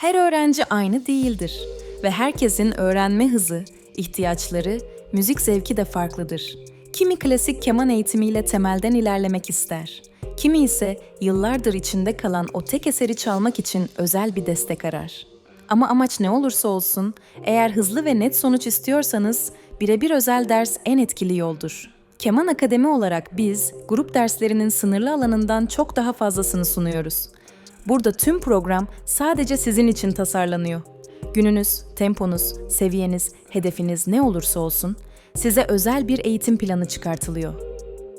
Her öğrenci aynı değildir ve herkesin öğrenme hızı, ihtiyaçları, müzik zevki de farklıdır. Kimi klasik keman eğitimiyle temelden ilerlemek ister. Kimi ise yıllardır içinde kalan o tek eseri çalmak için özel bir destek arar. Ama amaç ne olursa olsun, eğer hızlı ve net sonuç istiyorsanız birebir özel ders en etkili yoldur. Keman Akademi olarak biz grup derslerinin sınırlı alanından çok daha fazlasını sunuyoruz. Burada tüm program sadece sizin için tasarlanıyor. Gününüz, temponuz, seviyeniz, hedefiniz ne olursa olsun size özel bir eğitim planı çıkartılıyor.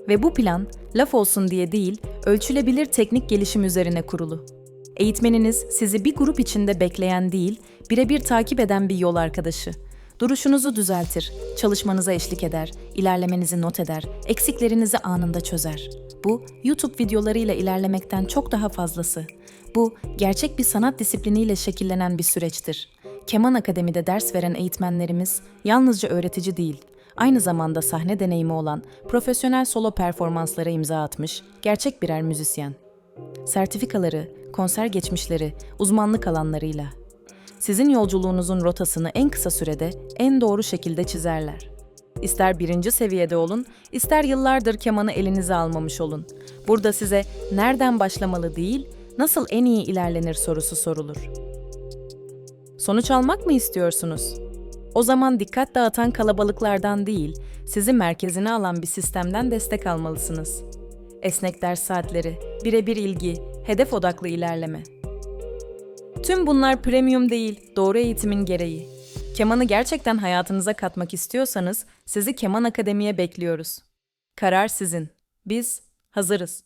Ve bu plan laf olsun diye değil, ölçülebilir teknik gelişim üzerine kurulu. Eğitmeniniz sizi bir grup içinde bekleyen değil, birebir takip eden bir yol arkadaşı. Duruşunuzu düzeltir, çalışmanıza eşlik eder, ilerlemenizi not eder, eksiklerinizi anında çözer. Bu, YouTube videolarıyla ilerlemekten çok daha fazlası. Bu, gerçek bir sanat disipliniyle şekillenen bir süreçtir. Keman Akademi'de ders veren eğitmenlerimiz yalnızca öğretici değil, aynı zamanda sahne deneyimi olan profesyonel solo performanslara imza atmış gerçek birer müzisyen. Sertifikaları, konser geçmişleri, uzmanlık alanlarıyla. Sizin yolculuğunuzun rotasını en kısa sürede, en doğru şekilde çizerler. İster birinci seviyede olun, ister yıllardır kemanı elinize almamış olun. Burada size nereden başlamalı değil, nasıl en iyi ilerlenir sorusu sorulur. Sonuç almak mı istiyorsunuz? O zaman dikkat dağıtan kalabalıklardan değil, sizi merkezine alan bir sistemden destek almalısınız. Esnek ders saatleri, birebir ilgi, hedef odaklı ilerleme. Tüm bunlar premium değil, doğru eğitimin gereği. Kemanı gerçekten hayatınıza katmak istiyorsanız sizi Keman Akademi'ye bekliyoruz. Karar sizin. Biz hazırız.